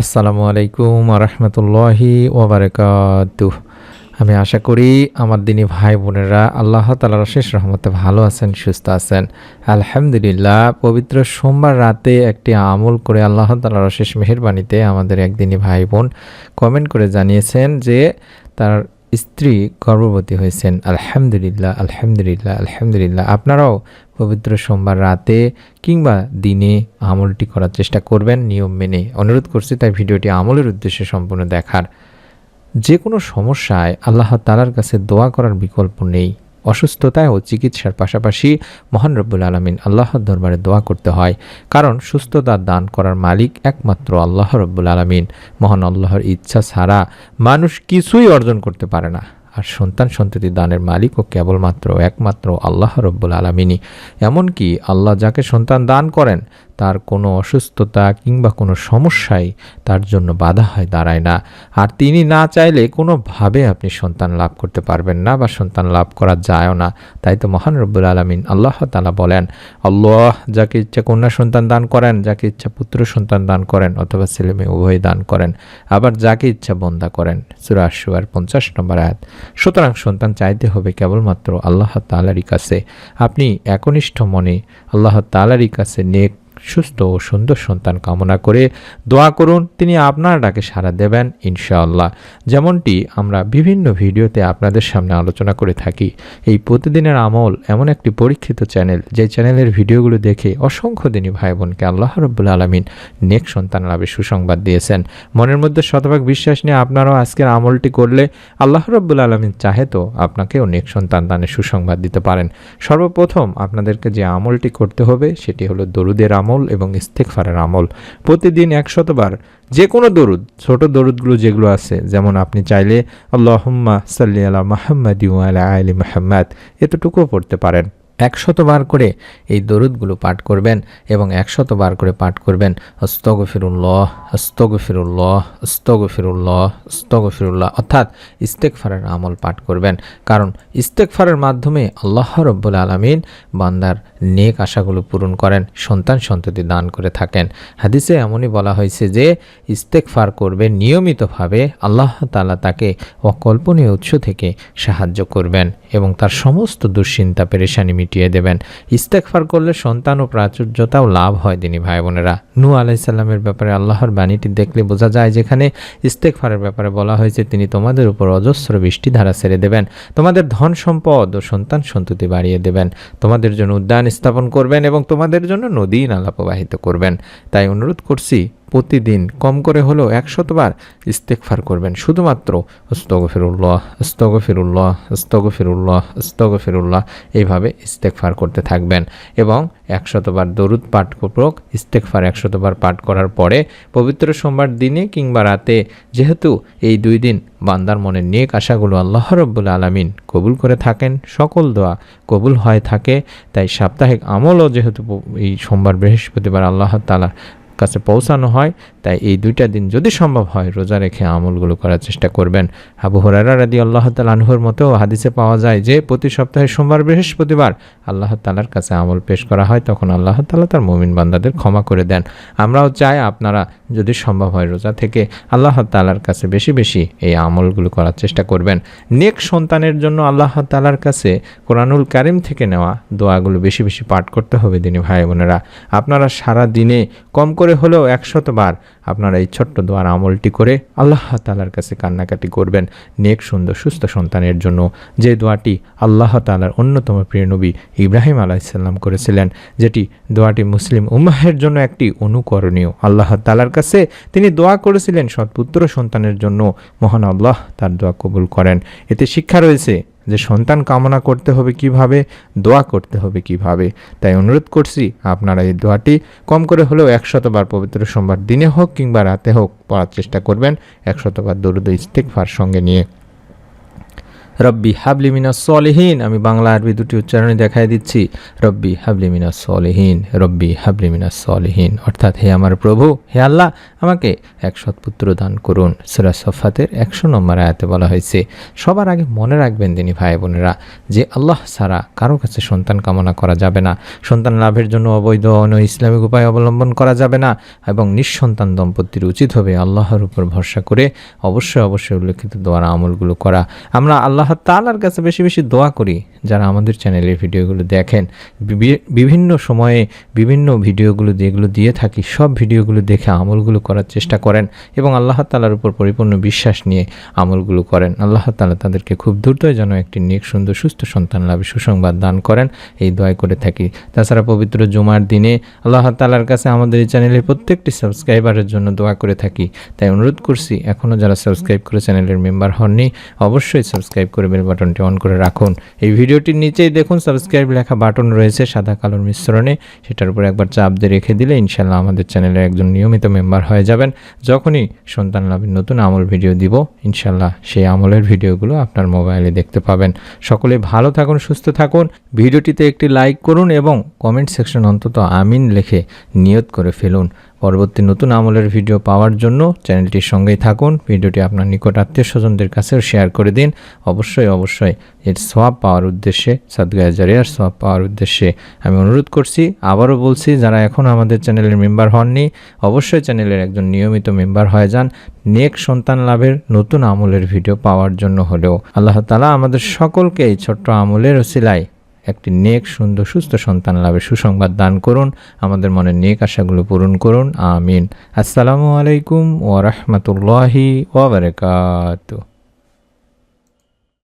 আসসালামু আলাইকুম রহমতুল্লাহি ওবরাকাতু আমি আশা করি আমার দিনী ভাই বোনেরা আল্লাহ তালার শেষ রহমতে ভালো আছেন, সুস্থ আছেন। আলহামদুলিল্লাহ, পবিত্র সোমবার রাতে একটি আমল করে আল্লাহ তালার শেষ মেহরবানিতে আমাদের একদিনই ভাই বোন কমেন্ট করে জানিয়েছেন যে তার স্ত্রী গর্ভবতী হয়েছেন। আলহামদুলিল্লাহ আলহামদুলিল্লাহ আলহামদুলিল্লাহ। আপনারাও পবিত্র সোমবার রাতে কিংবা দিনে আমলটি করার চেষ্টা করবেন, নিয়ম মেনে। অনুরোধ করছি তাই ভিডিওটি আমলের উদ্দেশ্যে সম্পূর্ণ দেখার। যে কোনো সমস্যায় আল্লাহ তালার কাছে দোয়া করার বিকল্প নেই। অসুস্থতায় ও চিকিৎসার পাশাপাশি মহান রব্বুল আলমিন আল্লাহর দরবারে দোয়া করতে হয়। কারণ সুস্থতা দান করার মালিক একমাত্র আল্লাহ রব্বুল আলমিন। মহান আল্লাহর ইচ্ছা ছাড়া মানুষ কিছুই অর্জন করতে পারে না। আর সন্তান সন্ততি দানের মালিকও কেবলমাত্র একমাত্র আল্লাহ রব্বুল আলমিনই। এমনকি আল্লাহ যাকে সন্তান দান করেন তার কোনো অসুস্থতা কিংবা কোনো সমস্যাই তার জন্য বাধা হয়, দাঁড়ায় না। আর তিনি না চাইলে কোনোভাবে আপনি সন্তান লাভ করতে পারবেন না বা সন্তান লাভ করা যায়ও না। তাই তো মহান রব্বুল আলমিন আল্লাহ তালা বলেন, আল্লাহ যাকে ইচ্ছা কন্যা সন্তান দান করেন, যাকে ইচ্ছা পুত্র সন্তান দান করেন অথবা ছেলে মেয়ে উভয় দান করেন, আবার যাকে ইচ্ছা বন্দা করেন। সুরাশুয়ার পঞ্চাশ নম্বর আয়াত। সুতরাং সন্তান চাইতে হবে কেবলমাত্র আল্লাহ তালারই কাছে। আপনি একনিষ্ঠ মনে আল্লাহ তালারই কাছে নেক সুস্থ ও সুন্দর সন্তান কামনা করে দোয়া করুন, তিনি আপনার ডাকে সাড়া দেবেন, ইনশাআল্লাহ। যেমনটি আমরা বিভিন্ন ভিডিওতে আপনাদের সামনে আলোচনা করে থাকি। এই প্রতিদিনের আমল এমন একটি পরীক্ষিত চ্যানেল, যে চ্যানেলের ভিডিওগুলো দেখে অসংখ্য দিনী ভাই বোনকে আল্লাহ রব্বুল আলমিন নেক সন্তান লাভের সুসংবাদ দিয়েছেন। মনের মধ্যে শতভাগ বিশ্বাস নিয়ে আপনারাও আজকের আমলটি করলে আল্লাহ রব্বুল আলমিন চাহে তো আপনাকেও নেক সন্তান দানের সুসংবাদ দিতে পারেন। সর্বপ্রথম আপনাদেরকে যে আমলটি করতে হবে, সেটি হলো দরুদের আমল। এবং ইস্তেকফারের আমল। প্রতিদিন একশতবার। যে কোনো দরুদ, ছোট দরুদগুলো যেগুলো আছে, যেমন আপনি চাইলে আল্লাহম্মা সাল্লি আলা মাহমদ আলা আলি মাহমদ এতটুকুও পড়তে পারেন। একশতবার করে এই দরুদগুলো পাঠ করবেন এবং একশতবার করে পাঠ করবেন অস্তগ ফিরুল্লাহ অস্তগ ফিরুল্লাহ অস্তগ ফিরুল্লাহ অস্তগ ফিরুল্লাহ অর্থাৎ ইস্তেকফারের আমল পাঠ করবেন। কারণ ইস্তেকফারের মাধ্যমে আল্লাহ রব্বুল আলমিন বান্দার নেক আশাগুলো পূরণ করেন, সন্তান সন্ততি দান করে থাকেন। হাদিসে এমনই বলা হয়েছে যে ইস্তেকফার করবে নিয়মিতভাবে আল্লাহ তালা তাকে অকল্পনীয় উৎস থেকে সাহায্য করবেন এবং তার সমস্ত দুশ্চিন্তা, পেরেশানি মিটিয়ে দেবেন। ইস্তেকফার করলে সন্তান ও প্রাচুর্যতাও লাভ হয় দিনী ভাই বোনেরা। নু আলাইসাল্লামের ব্যাপারে আল্লাহর বাণীটি দেখলে বোঝা যায় যেখানে ইস্তেকফারের ব্যাপারে বলা হয়েছে, তিনি তোমাদের উপর অজস্র বৃষ্টিধারা ছেড়ে দেবেন। তোমাদের ধন সম্পদ ও সন্তান সন্ততি বাড়িয়ে দেবেন। তোমাদের জন্য উদ্যান স্থাপন করবেন এবং তোমাদের জন্য নদী নালা প্রবাহিত করবেন। তাই অনুরোধ করছি প্রতিদিন কম করে হলেও একশতবার ইস্তেকফার করবেন। শুধুমাত্র অস্তগ ফিরুল্লাহ অস্তগ ফিরুল্লাহ অস্তগ ফিরুল্লাহ অস্তগ ফিরুল্লাহ এইভাবে ইস্তেকফার করতে থাকবেন এবং একশতবার দরুদ পাঠ করুক ইস্তেকফার একশতবার পাঠ করার পরে পবিত্র সোমবার দিনে কিংবা রাতে যেহেতু এই দুই দিন বান্দার মনে নেক আশাগুলো আল্লাহ রব্বুল আলমিন কবুল করে থাকেন, সকল দোয়া কবুল হয় থাকে, তাই সাপ্তাহিক আমলও যেহেতু এই সোমবার বৃহস্পতিবার আল্লাহ তালা কাছে পৌঁছানো হয় তাই এই দুইটা দিন যদি সম্ভব হয় রোজা রেখে আমলগুলো করার চেষ্টা করবেন। আবু হরারা রাদি আল্লাহ তালাহুর মতো হাদিসে পাওয়া যায় যে, প্রতি সপ্তাহে সোমবার, বৃহস্পতিবার আল্লাহ তালার কাছে আমল পেশ করা হয়, তখন আল্লাহ তালা তার মমিন বান্দাদের ক্ষমা করে দেন। আমরাও চাই আপনারা যদি সম্ভব হয় রোজা থেকে আল্লাহ তালার কাছে বেশি বেশি এই আমলগুলো করার চেষ্টা করবেন। নেক সন্তানের জন্য আল্লাহ তালার কাছে কোরআনুল কারিম থেকে নেওয়া দোয়াগুলো বেশি বেশি পাঠ করতে হবে, দিনী ভাই বোনেরা। আপনারা সারা দিনে কম করে হলেও একশতবার আপনারা এই ছোট্ট দোয়ার আমলটি করে আল্লাহ তালার কাছে কান্নাকাটি করবেন। নেক, সুন্দর, সুস্থ সন্তানের জন্য যে দোয়াটি আল্লাহ তালার অন্যতম প্রিয় নবী ইব্রাহিম আলাইসাল্লাম করেছিলেন, যেটি দোয়াটি মুসলিম উম্মাহের জন্য একটি অনুকরণীয়। আল্লাহ তালার কাছে তিনি দোয়া করেছিলেন সৎপুত্র সন্তানের জন্য। মহান আল্লাহ তার দোয়া কবুল করেন। এতে শিক্ষা রয়েছে যে সন্তান কামনা করতে হবে কীভাবে, দোয়া করতে হবে কীভাবে। তাই অনুরোধ করছি আপনারা এই দোয়াটি কম করে হলেও একশতবার পবিত্র সোমবার দিনে হোক কিংবা রাতে হোক পড়ার চেষ্টা করবেন একশতবার দরুদ ইস্তেকফার সঙ্গে নিয়ে। রব্বি হাবলি মিনাস সলিহীন। আমি বাংলা আরবি দুটি উচ্চারণে দেখাই দিচ্ছি। রব্বি হাবলি মিনাস সলিহীন, রব্বি হাবলি মিনাস সলিহীন। অর্থাৎ হে আমার প্রভু, হে আল্লাহ, আমাকে এক সৎপুত্র দান করুন। সুরা সফাতের একশো নম্বর আয়াতে বলা হয়েছে, সবার আগে মনে রাখবেন তিনি ভাই বোনেরা, যে আল্লাহ ছাড়া কারও কাছে সন্তান কামনা করা যাবে না। সন্তান লাভের জন্য অবৈধ অন ইসলামিক উপায় অবলম্বন করা যাবে না এবং নিঃসন্তান দম্পতির উচিত হবে আল্লাহর উপর ভরসা করে অবশ্যই অবশ্যই উল্লেখিত দোয়ার আমলগুলো করা। আমরা আল্লাহ তালার কাছে বেশি বেশি দোয়া করি। যারা আমাদের চ্যানেলে ভিডিওগুলো দেখেন, বিভি- বিভিন্ন সময়ে বিভিন্ন ভিডিওগুলো যেগুলো দিয়ে থাকি, সব ভিডিওগুলো দেখে আমলগুলো করার চেষ্টা করেন এবং আল্লাহ তালার উপর পরিপূর্ণ বিশ্বাস নিয়ে আমলগুলো করেন। আল্লাহ তালা তাদেরকে খুব দ্রুতই যেন একটি নেক, সুন্দর, সুস্থ সন্তান লাভে সুসংবাদ দান করেন, এই দোয়া করে থাকি। তাছাড়া পবিত্র জুমার দিনে আল্লাহ তালার কাছে আমাদের এই চ্যানেলের প্রত্যেকটি সাবস্ক্রাইবারের জন্য দোয়া করে থাকি। তাই অনুরোধ করছি এখনও যারা সাবস্ক্রাইব করে চ্যানেলের মেম্বার হননি, অবশ্যই সাবস্ক্রাইব করে বেল বাটনটি অন করে রাখুন। এই ভিডিওটির নিচেই দেখুন সাবস্ক্রাইব লেখা বাটন রয়েছে, সাদা কালোর মিশ্রণে। সেটার উপর একবার চাপ দিয়ে রেখে দিলে ইনশাল্লাহ আমাদের চ্যানেলের একজন নিয়মিত মেম্বার হয়ে যাবেন। যখনই সন্তান লাভের নতুন আমল ভিডিও দিব ইনশাল্লাহ সেই আমলের ভিডিওগুলো আপনার মোবাইলে দেখতে পাবেন। সকলে ভালো থাকুন, সুস্থ থাকুন। ভিডিওটিতে একটি লাইক করুন এবং কমেন্ট সেকশন অন্তত আমিন লেখে নিয়ত করে ফেলুন। পরবর্তী নতুন আমলের ভিডিও পাওয়ার জন্য চ্যানেলটির সঙ্গেই থাকুন। ভিডিওটি আপনার নিকট আত্মীয় স্বজনদের কাছেও শেয়ার করে দিন। অবশ্যই অবশ্যই এর সোয়াব পাওয়ার উদ্দেশ্যে সাদগায় জারিয়ার সোয়াব পাওয়ার উদ্দেশ্যে আমি অনুরোধ করছি। আবারও বলছি, যারা এখন আমাদের চ্যানেলের মেম্বার হননি, অবশ্যই চ্যানেলের একজন নিয়মিত মেম্বার হয়ে যান। নেক সন্তান লাভের নতুন আমলের ভিডিও পাওয়ার জন্য হলেও আল্লাহ তালা আমাদের সকলকে এই ছোট্ট আমলের ওসিলায় একটি নেক, সুন্দর, সুস্থ সন্তান লাভের সুসংবাদ দান করুন। আমাদের মনে নেক আশাগুলো পূরণ করুন। আমিন। আসসালামু আলাইকুম ওয়া রাহমাতুল্লাহি ওয়া বারাকাতুহু।